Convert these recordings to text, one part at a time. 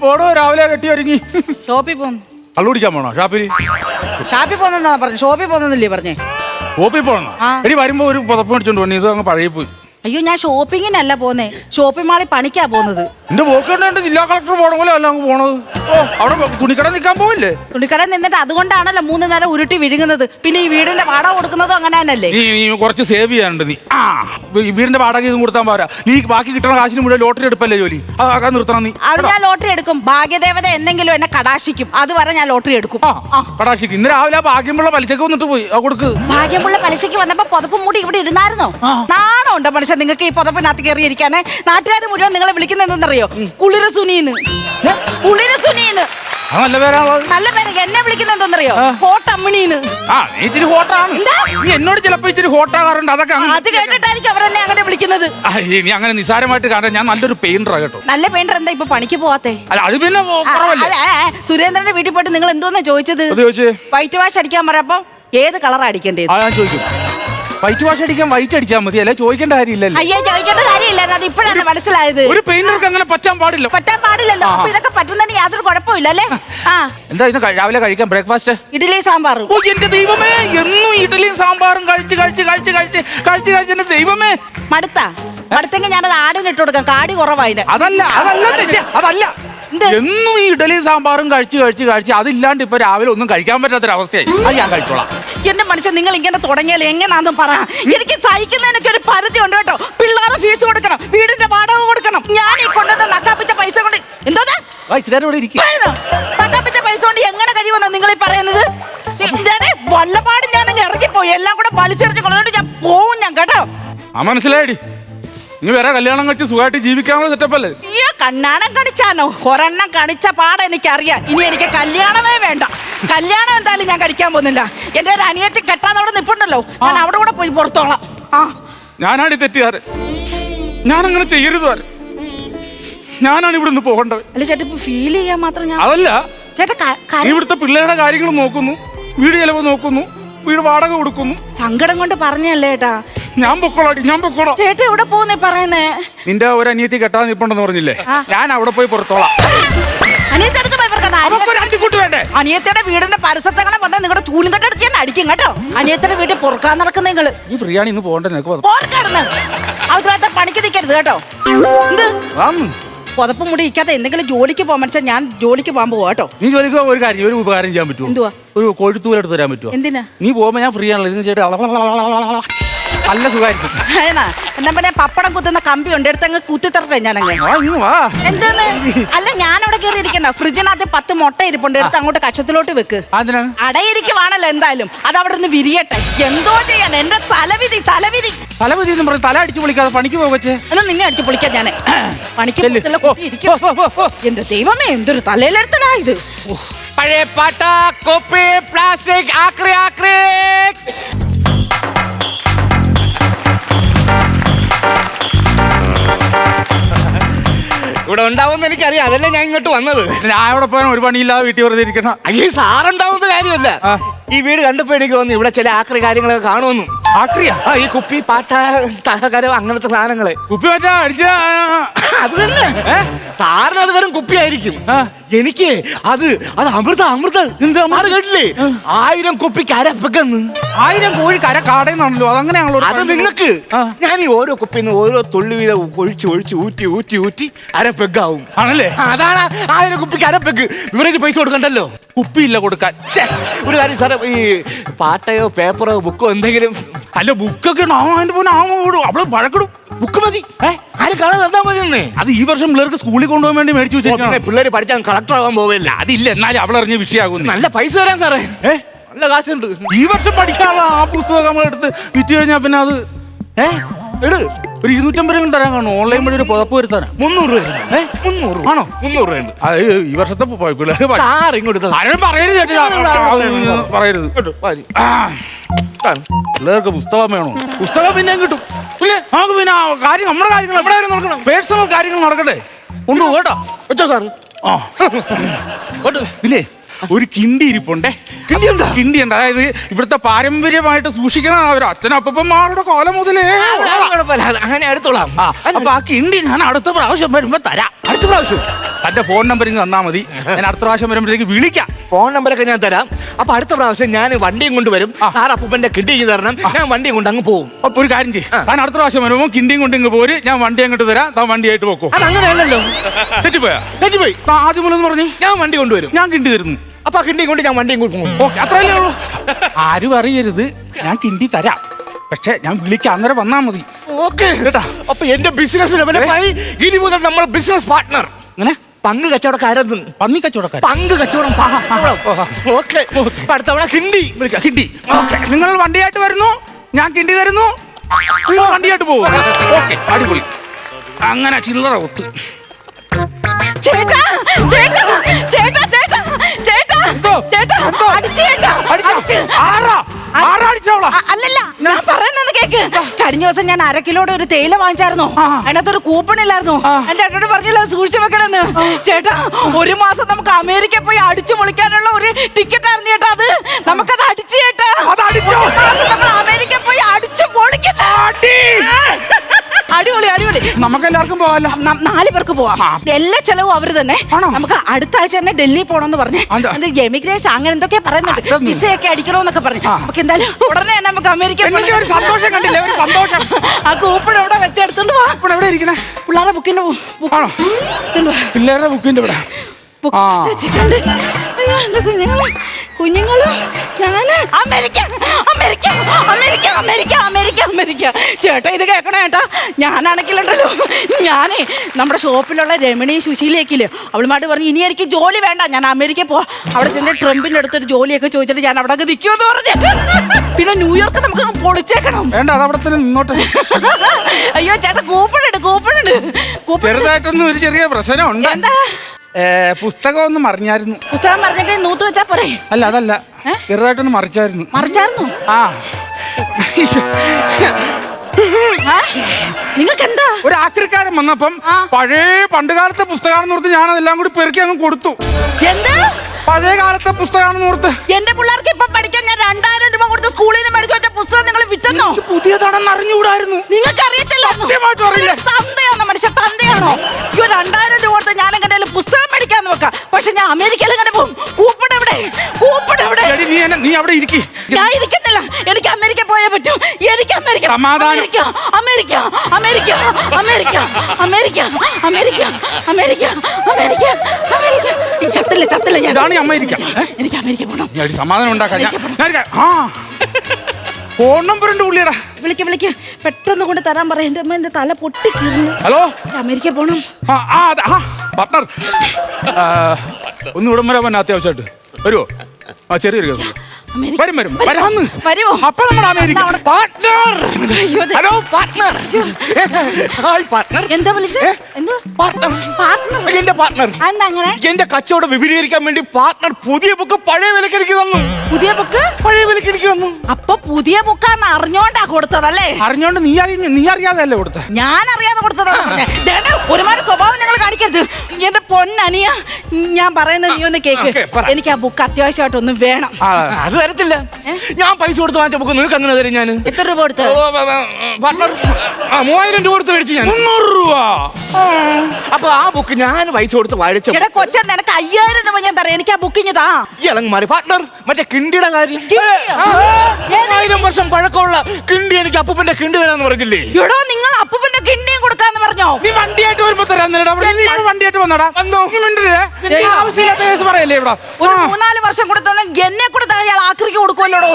പോടോ രാവിലെ കെട്ടി ഒരുങ്ങി. ഷോപ്പിൽ പോന്നു കള്ളു കുടിക്കാൻ പോണോ? ഷാപ്പിൽ? ഷാപ്പിൽ പോന്നാ പറഞ്ഞു. ഷോപ്പിൽ പോന്നില്ലേ പറഞ്ഞേ? ഷോപ്പിൽ പോണോ? ആ. എടി വരുമ്പോ ഒരു പുതപ്പ് മേടിച്ചോണ്ട് പോണി ഇത് അങ്ങ് പഴയ പോയി അയ്യോ ഞാൻ ഷോപ്പിങ്ങിനല്ല പോന്നേ. ഷോപ്പിംഗ് മാളിൽ പണിക്കാ പോകുന്നത് എന്റെ പോക്കണ്ട് ജില്ലാ കളക്ടർ പോണ പോലെ അല്ല അങ്ങ് പോണത്. ഓ. അവിടെ തുണിക്കട നിൽക്കാൻ പോവില്ലേ? തുണിക്കടയിൽ നിന്നിട്ട് അതുകൊണ്ടാണല്ലോ മൂന്ന് നേരം ഉരുട്ടി വിഴുങ്ങുന്നത്. പിന്നെ ഈ വീടിന്റെ വാടക കൊടുക്കുന്നതും അങ്ങനെ തന്നെയല്ലേ? നീ നീ കുറച്ച് സേവ് ചെയ്യാനുണ്ട് നീ. ആ ഈ വീടിന്റെ വാടക ഇതും കൊടുത്താൽ പോരാ. നീ ബാക്കി കിട്ടുന്ന കാശിന് മുഴുവൻ ലോട്ടറി എടുപ്പല്ലേ ജോലി? അത് ആക്കാൻ നിർത്തണം നീ. അത് ഞാൻ ലോട്ടറി എടുക്കും. ഭാഗ്യദേവത എന്തെങ്കിലും എന്നെ കടാശിക്കും അത് വരെ ഞാൻ ലോട്ടറി എടുക്കും. ആ ആ. കടാശിക്ക് ഇന്ന് രാവിലെ ആ ഭാഗ്യമുള്ള പലിശക്ക് വന്നിട്ട് പോയി. ആ കൊടുക്ക്. ഭാഗ്യമുള്ള പലിശക്ക് വന്നപ്പോ പുതപ്പ് മൂടി ഇവിടെ ഇരുന്നായിരുന്നോ? നാണോ ഉണ്ടോ മനുഷ്യൻ നിങ്ങൾക്ക് ഈ പുതപ്പിനകത്ത് ഇരിക്കാനേ നാട്ടുകാർ മുഴുവൻ നിങ്ങളെ വിളിക്കുന്നത് എന്തെന്നറിയോ കുളിര സുനീന്ന് കുളിര സുനീന്ന് നല്ല നല്ല പേര്. എന്നെ വിളിക്കുന്നത് എന്തെന്നറിയോ? ആ. നീ ഇച്ചിരി ഹോട്ടാണ്. നീ എന്നോട് ചിലപ്പോ ഇച്ചിരി ഹോട്ടാകാറുണ്ട്. അതൊക്കെ അങ്ങ് അത് കേട്ടിട്ടായിരിക്കും അവരെന്നെ അങ്ങനെ വിളിക്കുന്നത്. നീ അങ്ങനെ നിസാരമായിട്ട് കാണാൻ ഞാൻ നല്ലൊരു പെയിന്ററാ കേട്ടോ. നല്ല പെയിന്റർ എന്താ ഇപ്പൊ പണിക്ക് പോവാത്തെ? അല്ല അത് പിന്നെ സുരേന്ദ്രന്റെ വീട്ടിൽ പോയിട്ട് നിങ്ങൾ എന്തോന്നാ ചോദിച്ചത്? വൈറ്റ് വാഷ് അടിക്കാൻ പറയപ്പോ ഏത് കളറാ അടിക്കേണ്ടത്? ചോദിക്കും. വൈറ്റ് വാഷ് അടിക്കാൻ വൈറ്റ് അടിച്ചാൽ മതി. അല്ലെ? ചോദിക്കേണ്ട കാര്യമില്ലല്ലോ? അയ്യോ ചോദിക്കേണ്ട കാര്യമില്ല അത് ഇപ്പോഴാണ് മനസ്സിലായത്. ഒരു പെയിന്റർക്ക് അങ്ങനെ പറ്റാൻ പാടില്ല. പറ്റാൻ പാടില്ലല്ലോ. അപ്പൊ ഇതൊക്കെ പറ്റുന്നതിന് യാതൊരു കുഴപ്പമില്ല അല്ലേ? ആ. എന്താ ഇന്ന് രാവിലെ കഴിക്കാൻ ബ്രേക്ക്ഫാസ്റ്റ്? ഇഡ്ഡലി സാമ്പാറും. ഓ എന്റെ ദൈവമേ എന്നും ഇഡലിയും സാമ്പാറും കഴിച്ച് കഴിച്ച് കഴിച്ച് കഴിച്ച് കഴിച്ച് കഴിച്ച് എന്റെ ദൈവമേ. മടുത്ത. മടുത്തെങ്കിൽ ഞാനത് ആടിന് ഇട്ട് കൊടുക്കാം. കാടി കുറവായിന് അതല്ല അതല്ല അതല്ല? എന്നും ഈ ഇഡലിയും സാമ്പാറും കഴിച്ച് കഴിച്ച് കഴിച്ച് അതില്ലാണ്ട് ഇപ്പൊ രാവിലെ ഒന്നും കഴിക്കാൻ പറ്റാത്തൊരവസ്ഥയായി. അത് ഞാൻ കഴിച്ചോളാം. എന്റെ മനുഷ്യൻ നിങ്ങൾ ഇങ്ങനെ തുടങ്ങിയാൽ എങ്ങനാന്നും പറ. എനിക്ക് സഹിക്കുന്നതിനൊക്കെ ഒരു പരിധി ഉണ്ട് കേട്ടോ. പിള്ളേരെ ഫീസ് കൊടുക്കണം വീടിന്റെ വാടക കൊടുക്കണം. ഞാൻ ഈ കൊണ്ടുവന്ന നക്കാപ്പിച്ച പൈസ കൊണ്ട് എന്തോ നക്കാപ്പിച്ച പൈസ കൊണ്ട് എങ്ങനെ കഴിയുമെന്നാ നിങ്ങൾ ഈ പറയുന്നത്? വല്ലപാട് ഞാൻ ഇറങ്ങിപ്പോയി. എല്ലാം കൂടെ വലിച്ചെറിഞ്ഞ് കളഞ്ഞോണ്ട് ഞാൻ പോവും ഞാൻ കേട്ടോ. ആ മനസ്സിലായി. നീ വേറെ കല്യാണം കഴിച്ച് സുഖമായിട്ട് ജീവിക്കാനുള്ള സെറ്റപ്പ് അല്ലേ? അയ്യോ കണ്ണാണം കണിച്ചാണോ ഒരെണ്ണം കണിച്ച പാട് എനിക്കറിയാം. ഇനി എനിക്ക് കല്യാണമേ വേണ്ട. കല്യാണം എന്തായാലും ഞാൻ കഴിക്കാൻ പോകുന്നില്ല. എന്റെ ഒരു അനിയത്തി കെട്ടാൻ അവിടെ നിപ്പുണ്ടല്ലോ. ഞാൻ അവിടെ കൂടെ പോയി പുറത്തോളാം. ആ. ഞാനാണ് തെറ്റിയാറ് തെറ്റുകാരൻ ഞാനങ്ങനെ ചെയ്യരുത്. ഞാനാണ് ഇവിടെ നിന്ന് പോകേണ്ടത്. അല്ല ചേട്ടാ ഇപ്പൊ ഫീൽ ചെയ്യാൻ മാത്രം ഞാൻ അതല്ല. ചേട്ടാ ഇവിടുത്തെ പിള്ളേരുടെ കാര്യങ്ങൾ നോക്കുന്നു. വീട് ചെലവ് നോക്കുന്നു. വീട് വാടക കൊടുക്കുന്നു. സങ്കടം കൊണ്ട് പറഞ്ഞല്ലേ ചേട്ടാ. ഞാൻ പൊക്കോളാടി ഞാൻ പൊക്കോളാം. ചേട്ടാ എവിടെ പോകുന്നേ പറയുന്നേ? നിന്റെ ഒരു അനിയത്തി കെട്ടാൻ നിൽപ്പുണ്ടെന്ന് പറഞ്ഞില്ലേ? ഞാൻ അവിടെ പോയി പുറത്തോളാം. പോയി പറക്കാം അവർക്ക് ഒരു അണ്ടിക്കുട്ടി വേണ്ടേ? അനിയത്തിയുടെ വീടിന്റെ പരസ്യങ്ങളെ വന്നാൽ നിങ്ങളുടെ ചൂലുകെട്ടടുത്ത് ഞാൻ അടിക്കും കേട്ടോ. അനിയത്തിയുടെ വീട്ടിൽ പൊറുക്കാൻ നടക്കുന്ന നിങ്ങൾ. ഈ ഫ്രീ ആണ് ഇന്ന് പോകണ്ടേ? നിനക്ക് പോ- പോർക്കടന്ന് അവരുടെ പണിക്ക് നിൽക്കരുത് കേട്ടോ. എന്ത് വാന്ന്. പുതപ്പ് മുടി ഇരിക്കാത്ത എന്തെങ്കിലും ജോലിക്ക് പോകാൻ മനസ്സിലാ ഞാൻ ജോലിക്ക് പോകാൻ പോവാ കേട്ടോ. നീ ജോലിക്ക് ഒരു കാര്യം ഒരു ഉപകാരം ചെയ്യാൻ പറ്റുമോ എന്തുവാ? ഒരു കോഴിത്തൂല എടുത്ത് തരാൻ പറ്റുമോ എന്തിനാ? നീ പോകുമ്പോ ഞാൻ ഫ്രീ ആണല്ലോ. ഇതിന് ചേട്ടാ നല്ല സുഖമായിരിക്കും. എന്നാ പിന്നെ പപ്പടം കുത്തുന്ന കമ്പി ഉണ്ട് എടുത്തങ്ങ് കുത്തിത്തറട്ടെ ഞാൻ അങ്ങ് ഇങ്ങ് വാ. എന്തെന്ന്? അല്ല ഞാൻ അവിടെ കയറി ഇരിക്കണ്ട. ഫ്രിഡ്ജിനകത്ത് പത്ത് മുട്ട ഇരിപ്പുണ്ട് എടുത്ത് അങ്ങോട്ട് കക്ഷത്തിലോട്ട് വെക്ക്. അതിനാണ് അടയിരിക്കുവാണല്ലോ എന്തായാലും. അത് അവിടെ നിന്ന് വിരിയട്ടെ. എന്തോ ചെയ്യാൻ? എന്റെ തലവിധി തലവിധി. തലപതി എന്ന് പറഞ്ഞ് തല അടിച്ചു പൊളിക്കാതെ പണിക്ക് പോകച്ചേ എന്നാ നിന്നെ അടിച്ചു പൊളിക്കാൻ ഞാൻ പണിക്ക് ചെല്ല്. ഇരിക്കും എന്റെ ദൈവമേ എന്തൊരു തലയിലെടുത്തടാ ഇത്. പഴയ പാട്ട കോപ്പി പ്ലാസ്റ്റിക് ആക്രി ആക്രി. ഇവിടെ ഉണ്ടാവുമെന്ന് എനിക്കറിയാം. അതല്ലേ ഞാൻ ഇങ്ങോട്ട് വന്നത്. ഞാൻ ഇവിടെ പോയാൽ ഒരു പണിയില്ലാതെ വീട്ടിൽ വെറുതെ ഇരിക്കണം. അയ്യേ സാറുണ്ടാവുന്ന കാര്യമല്ല. ഈ വീട് കണ്ടപ്പോ എനിക്ക് തോന്നി ഇവിടെ ചില ആക്രി കാര്യങ്ങളൊക്കെ കാണുമെന്നും. ആക്രിയാ? ആ ഈ കുപ്പി പാട്ട തഹകരം അങ്ങനത്തെ സാധനങ്ങൾ. കുപ്പി പാറ്റ അടിച്ച അത് തന്നെ. സാറിന് അത് വെറും കുപ്പിയായിരിക്കും. എനിക്ക് അത് അത് അമൃത അമൃത? അത് കേട്ടില്ലേ? ആയിരം കുപ്പിക്ക് അരപ്പക്കെന്ന് ആയിരം കോഴി കര കാടേന്നാണല്ലോ അതങ്ങനെയാണല്ലോ അത്. നിങ്ങൾക്ക് ഞാൻ ഈ ഓരോ കുപ്പിന്ന് ഓരോ തുള്ളി വീതം ഒഴിച്ച് ഒഴിച്ച് ഊറ്റി ഊറ്റി ഊറ്റി അരപ്പെഗ്ഗാവും ആണല്ലേ? അതാണ് ആയിരം കുപ്പിക്ക് അരപ്പെഗ് ഇവരൊരു പൈസ കൊടുക്കണ്ടല്ലോ? കുപ്പിയില്ല കൊടുക്കാൻ. ഒരു കാര്യം സാറേ ഈ പാട്ടയോ പേപ്പറോ ബുക്കോ എന്തെങ്കിലും? അല്ല ബുക്കൊക്കെ അതിന്റെ പോലെ ആവും അവിടെ അവൾ പഴക്കിടും ബുക്ക് മതി. ആരും കാണാൻ തന്നാ മതി എന്നേ അത് ഈ വർഷം പിള്ളേർക്ക് സ്കൂളിൽ കൊണ്ടുപോകാൻ വേണ്ടി മേടിച്ചു വെച്ചിരിക്കണം പിള്ളേര് പഠിച്ചാൽ കളക്ടർ ആവാൻ പോവില്ല. അതില്ല എന്നാലും അവളറിഞ്ഞ വിഷയമാകുന്നു നല്ല പൈസ തരാൻ സാറേ. നല്ല കാശുണ്ട്. ഈ വർഷം പഠിക്കാനുള്ള ആ പുസ്തകം നമ്മൾ എടുത്ത് വിറ്റ് കഴിഞ്ഞാൽ പിന്നെ അത് ഏ? എട്. ഒരു ഇരുന്നൂറ്റമ്പത് രൂപ തരാൻ കാണും. ഓൺലൈൻ വഴി ഒരു പുതപ്പ് വരുത്താനാ മുന്നൂറ് രൂപ. മുന്നൂറ് ആണോ? മുന്നൂറ് രൂപ. ഈ വർഷത്തെ പിള്ളേർ പറയരുത് ചേട്ടാ. പറയരുത്. കാണ്. പിള്ളേർക്ക് പുസ്തകം വേണോ? പുസ്തകം പിന്നെ കിട്ടും. പിന്നെ നമുക്ക് പിന്നെ ആ കാര്യം നമ്മുടെ കാര്യങ്ങൾ വരെ നടക്കണം. പേഴ്സണൽ കാര്യങ്ങൾ നടക്കട്ടെ. കൊണ്ടുപോകും കേട്ടോ. വെച്ചോ സാറ്. ആ. പിന്നെ ഒരു കിണ്ടി ഇരിപ്പുണ്ടേ. കിണ്ടി ഉണ്ട്? കിണ്ടി ഉണ്ട്. അതായത് ഇവിടുത്തെ പാരമ്പര്യമായിട്ട് സൂക്ഷിക്കണം അവർ അച്ഛനപ്പന്മാരുടെ കോല മുതലേ. അങ്ങനെ എടുത്തോളാം. ആ അപ്പൊ ആ കിണ്ടി ഞാൻ അടുത്ത പ്രാവശ്യം വരുമ്പോ തരാം. അടുത്ത പ്രാവശ്യം? തന്റെ ഫോൺ നമ്പർ ഇങ്ങ് തന്നാ മതി. ഞാൻ അടുത്ത പ്രാവശ്യം വരുമ്പോഴത്തേക്ക് വിളിക്കാം. ഫോൺ നമ്പറൊക്കെ ഞാൻ തരാം. അപ്പൊ അടുത്ത പ്രാവശ്യം ഞാൻ വണ്ടിയും കൊണ്ടുവരും ആ. സാർ അപ്പൂപ്പന്റെ കിട്ടി ചെയ്ത് തരണം. ഞാൻ വണ്ടിയും കൊണ്ട് അങ്ങ് പോകും അപ്പൊ ഒരു കാര്യം ചെയ്യും. താൻ അടുത്ത പ്രാവശ്യം വരുമ്പോൾ കിണ്ടിയും കൊണ്ട് ഇങ്ങ് പോര്. ഞാൻ വണ്ടി അങ്ങോട്ട് തരാം. താൻ വണ്ടിയായിട്ട് പോക്കോ. അത് അങ്ങനെയല്ലല്ലോ. തെറ്റിപ്പോയാ? തെറ്റിപ്പോയി. ആദ്യം മുതൽ പറഞ്ഞു. ഞാൻ വണ്ടി കൊണ്ടുവരും ഞാൻ കിണ്ടി തരുന്നു. അപ്പൊ കിണ്ടി കിണ്ടിയും കൊണ്ട് ഞാൻ വണ്ടിയും കൊണ്ട് പോകും. ഓക്കെ അത്രയല്ലേ ഉള്ളൂ. ആരും അറിയരുത്. ഞാൻ കിണ്ടി തരാം. പക്ഷെ ഞാൻ വിളിക്കാം അന്നേരം വന്നാ മതി. ഓക്കെ. കേട്ടാ. അപ്പൊ എന്റെ ബിസിനസ് ഡെവലപ്പായി ഇനി മുതൽ നമ്മൾ ബിസിനസ് പാർട്ട്ണർ അങ്ങനെ പങ്ക് കച്ചവടക്കാരെന്ന്. പന്നി കച്ചവടക്കാർ. പങ്ക് കച്ചവടം. ഓക്കെ. അടുത്ത തവണ കിണ്ടി വിളിക്കാം. കിണ്ടി. ഓക്കെ. നിങ്ങൾ വണ്ടിയായിട്ട് വരുന്നു. ഞാൻ കിണ്ടി തരുന്നു. നിങ്ങൾ വണ്ടിയായിട്ട് പോകും ഓക്കെ. അടിപൊളി. അങ്ങനെ ചില്ലറ ഒത്ത്. ചേട്ടാ ചേട്ടാ ചേട്ടാ ചേട്ടാ ചേട്ടാ എന്തോ? ചേട്ടാ എന്തോ? അടിച്ച് ആറാ? അല്ലല്ല. ഞാൻ കഴിഞ്ഞ ദിവസം ഞാൻ അര കിലോയുടെ ഒരു തേയില വാങ്ങിച്ചായിരുന്നു. അതിനകത്തൊരു കൂപ്പൺ ഇല്ലായിരുന്നു. എന്റെ ചേട്ടനോട് പറഞ്ഞല്ലോ സൂക്ഷിച്ചു വെക്കണമെന്ന്. ചേട്ടാ ഒരു മാസം നമുക്ക് അമേരിക്ക പോയി അടിച്ചു പൊളിക്കാനുള്ള ഒരു ടിക്കറ്റ് ആയിരുന്നു ചേട്ടാ അത്. നമുക്കത് അടിച്ചു ചേട്ടാ. അമേരിക്ക പോയി അടിച്ചു നമുക്ക് എല്ലാവർക്കും പോവാല്ലോ നാല് പേർക്ക് പോവാം. എല്ലാ ചെലവും അവർ തന്നെ. നമുക്ക് അടുത്ത ആഴ്ച തന്നെ ഡൽഹി പോണെന്ന് പറഞ്ഞേ? അത് എമിഗ്രേഷൻ അങ്ങനെ എന്തൊക്കെ പറയുന്നുണ്ട്. വിസയൊക്കെ അടിക്കണമെന്നൊക്കെ പറഞ്ഞു. നമുക്ക് എന്തായാലും ഉടനെ തന്നെ നമുക്ക് അമേരിക്ക ഒരു സന്തോഷം കണ്ടില്ലേ? ഒരു സന്തോഷം. ആ കൂപ്പൺ എവിടെ വെച്ചെടുത്തോണ്ട് പോവാ എവിടെ ഇരിക്കണേ? പിള്ളേരുടെ ബുക്കിന്റെ? പിള്ളേരുടെ ബുക്കിന്റെ ഇവിടെ. വെച്ചിട്ടുണ്ട്. അയ്യോ എന്റെ കുഞ്ഞുങ്ങളെ? കുഞ്ഞുങ്ങളും? ഞാൻ? America America America America America America. ചേട്ടാ ഇത് കേൾക്കണം ചേട്ടാ ഞാനാണെങ്കിലുണ്ടല്ലോ. ഞാനേ നമ്മുടെ ഷോപ്പിലുള്ള രമണി സുശീലയൊക്കെയില്ലേ അവളുമായിട്ട് പറഞ്ഞു ഇനി എനിക്ക് ജോലി വേണ്ട. ഞാൻ അമേരിക്ക പോ അവിടെ ചെന്ന് ട്രംപിന്റെ അടുത്തൊരു ജോലിയൊക്കെ ചോദിച്ചിട്ട് ഞാൻ അവിടെ നിൽക്കുമെന്ന് പറഞ്ഞു. പിന്നെ ന്യൂയോർക്ക് നമുക്ക് പൊളിച്ചേക്കണം. വേണ്ട അതവിടെ തന്നെ നിന്നോട്ടെ. അയ്യോ ചേട്ടാ കൂപ്പണുണ്ട് കൂപ്പണുണ്ട്. ചെറുതായിട്ടൊന്നും ഒരു ചെറിയ പ്രശ്നമുണ്ട്. എന്താ? പുസ്തകം ഒന്ന് മറിഞ്ഞായിരുന്നു. പുസ്തകം മറിഞ്ഞിട്ട് നൂത്ത് വെച്ചാ പോരെ? അല്ല അതല്ല. ചെറുതായിട്ടൊന്ന് മറിച്ചായിരുന്നു. മറിച്ചായിരുന്നു? ആ. നിങ്ങൾക്ക് എന്താ ഒരു ആക്രിക്കാരൻ വന്നപ്പം പഴയ പണ്ടുകാലത്തെ പുസ്തകമാണെന്ന് ഓർത്ത് ഞാൻ അതെല്ലാം കൂടി പെറുക്കി അങ്ങ് കൊടുത്തു. എന്താ? പഴയ കാലത്തെ പുസ്തകമാണെന്ന് ഓർത്ത്. എന്റെ പിള്ളേർക്ക് ഇപ്പൊ പഠിക്കാൻ ഞാൻ രണ്ടായിരം രൂപ കൊടുത്ത് സ്കൂളിൽ നിന്ന് മേടിച്ചു വെച്ച പുസ്തകം നിങ്ങൾ വിറ്റെന്നോ? പുതിയതാണെന്ന് അറിഞ്ഞുകൂടായിരുന്നു. നിങ്ങൾക്ക് അറിയത്തില്ല സത്യമായിട്ടും അറിയില്ല. തന്തയാണോ മനുഷ്യ? തന്തയാണോ? അയ്യോ രണ്ടായിരം ഞാൻ അമേരിക്കയിൽ അങ്ങനെ പോകും? കൂപ്പൺ എവിടെ? കൂപ്പൺ എവിടെ? എടി, നീ എന്നെ- നീ അവിടെ ഇരിക്കി. ഞാൻ ഇരിക്കുന്നില്ല എനിക്ക് അമേരിക്ക പോയേ പറ്റൂ. എനിക്ക് അമേരിക്ക സമാധാനം. America America America America America America America America America. ചത്തില്ല ചത്തില്ല ഞാൻ. ഇതാണ് ഈ അമേരിക്ക. ഏ? എനിക്ക് അമേരിക്ക പോകണം നീ അടി സമാധാനം ഉണ്ടാക്കാം ഞാൻ ഞാൻ ഇരിക്കാം. ആ. ഫോൺ നമ്പർ ഉണ്ട് പുള്ളിയടാ. വിളിക്ക വിളിക്ക. പെട്ടെന്ന് കൊണ്ട് തരാൻ പറയാം എന്റെ അമ്മ എന്റെ തല പൊട്ടി കീറുന്നു. ഹലോ? അമേരിക്ക പോണം. ആ ആ അതെ, ആ പാർട്ട്ണർ ആ, ഒന്ന് ഇവിടം വരെ വന്നെ അത്യാവശ്യമായിട്ട്. വരുമോ ആ ചെറിയൊരു കേസ് അമേരിക്ക വരും വരും. വരാന്ന് വരുമോ? അപ്പൊ നമ്മൾ America. Partner hello partner hi partner എന്താ വിളിച്ച? ഏ? എന്തോ? പാർട്ട്ണർ പാർട്ട്ണർ എന്റെ പാർട്ട്ണർ എന്താ അങ്ങനെ? എന്റെ കച്ചവടം വിപുലീകരിക്കാൻ വേണ്ടി പാർട്ട്ണർ പുതിയ ബുക്ക് പഴയ വിലക്ക് എനിക്ക് തന്നു. പുതിയ ബുക്ക് പഴയ വിലക്ക് എനിക്ക് തന്നു. അപ്പൊ പുതിയ ബുക്കാണ് അറിഞ്ഞോണ്ടാ കൊടുത്തതല്ലേ? അറിഞ്ഞോണ്ട് നീ അറിഞ്ഞു നീ അറിയാതെ കൊടുത്ത? ഞാൻ അറിയാതെ കൊടുത്തതാണ് ഒരുപാട് സ്വഭാവം ഞങ്ങൾ കാണിക്കരുത്. എന്റെ പൊന്നനിയ ഞാൻ പറയുന്നത് നീ ഒന്ന് കേക്ക്. എനിക്ക് ആ ബുക്ക് അത്യാവശ്യമായിട്ട് ഒന്ന് വേണം അത് തരത്തില്ല. ഞാൻ പൈസ കൊടുത്ത് വാങ്ങിച്ച ബുക്ക് നിങ്ങൾക്ക് അങ്ങനെ തരും ഞാൻ എത്ര രൂപ കൊടുത്ത്? മൂവായിരം രൂപ കൊടുത്ത് മേടിച്ചു ഞാൻ. മുന്നൂറ് രൂപ. അപ്പൊ ആ ബുക്ക് ഞാൻ പൈസ കൊടുത്ത് വാഴിച്ചു എടാ കൊച്ച നിനക്ക് അയ്യായിരം രൂപ ഞാൻ തരാം. എനിക്ക് ആ ബുക്കിങ് താ. ഇളങ്ങ് മാറി പാർട്ട്ണർ മറ്റേ കിണ്ടിയുടെ കാര്യം. ആയിരം വർഷം പഴക്കമുള്ള കിണ്ടി എനിക്ക് അപ്പൂപ്പന്റെ കിണ്ടി തരാന്ന് പറഞ്ഞില്ലേ? എടോ നിങ്ങൾ അപ്പൂപ്പന്റെ കിണ്ടിയും കൊടുക്കാന്ന് പറഞ്ഞോ? നീ വണ്ടിയായിട്ട് വരുമ്പോ തരാൻ വണ്ടിയായിട്ട് വന്നടാ. വന്നു. നീ മിണ്ടരുതേ. ആവശ്യമില്ലാത്ത കേസ് പറയല്ലേ ഇവിടെ? ഒരു മൂന്നാൽ വർഷം കൂടെ എന്നെ കൂടെ തന്നെ അയാൾ ആക്രിക്ക് കൊടുക്കുമല്ലോടോ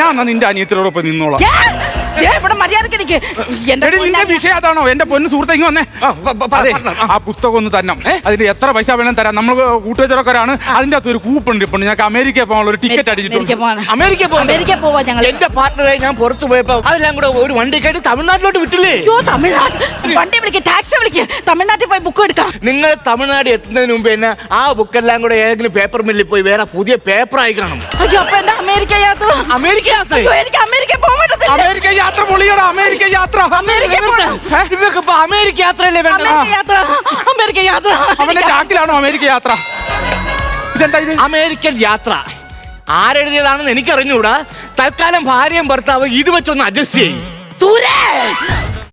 ഞാൻ നിന്റെ അനിയത്തിനോടൊപ്പം നിന്നോളാം. ഇവിടെ മര്യാദയ്ക്ക് നിൽക്ക് എന്റെ എടി നിന്റെ പൊന്നനിയ. വിഷയം അതാണോ? എന്റെ പൊന്ന് സുഹൃത്തെ ഇങ്ങ് വന്നേ. ആ, പ- പ- പറ, അതെ partner. ആ. ആ പുസ്തകം ഒന്ന് തന്നെ അതിന്റെ എത്ര പൈസ വേണം തരാം. നമ്മൾ കൂട്ടുകാരാണ് അതിന്റെ അകത്ത് ഒരു കൂപ്പൺ ഇപ്പൊ ഞങ്ങൾക്ക് അമേരിക്ക പോകാനുള്ള ഒരു ടിക്കറ്റ് അടിച്ചിട്ടുണ്ട്. പോവാണ് അമേരിക്ക പോകും അമേരിക്ക പോവാ ഞങ്ങൾ എന്റെ പാർട്ട്ണറെ ഞാൻ പുറത്തു പോയപ്പോ അതെല്ലാം കൂടെ ഒരു വണ്ടി കയറ്റി തമിഴ്നാട്ടിലോട്ട് വിട്ടില്ലേ? അയ്യോ തമിഴ്നാട്. വണ്ടി വിളിക്ക് ടാക്സി വിളിക്ക്. തമിഴ്നാട്ടിൽ പോയി ബുക്ക് എടുക്കാം. നിങ്ങൾ തമിഴ്നാട് എത്തുന്നതിന് മുമ്പ് തന്നെ ആ ബുക്കെല്ലാം കൂടെ ഏതെങ്കിലും പേപ്പർ മില്ലിൽ പോയി വേറെ പുതിയ പേപ്പറായി കാണും. അയ്യോ അപ്പൊ എന്റെ അമേരിക്ക യാത്ര? അമേരിക്ക യാത്ര? അയ്യോ എനിക്ക് അമേരിക്ക പൊളിയടാ അമേരിക്ക യാത്ര. അമേരിക്ക അമേരിക്ക യാത്രയല്ലേ വേണ്ട യാത്ര. അമേരിക്ക യാത്ര. അവന്റെ ചാക്കിലാണോ അമേരിക്ക യാത്ര? ഇതെന്താ ഇത്? അമേരിക്കൻ യാത്ര. ആരെഴുതിയതാണെന്ന് എനിക്കറിഞ്ഞൂടാ. തൽക്കാലം ഭാര്യയും ഭർത്താവ് ഇത് വെച്ചൊന്ന് അഡ്ജസ്റ്റ് ചെയ്യും.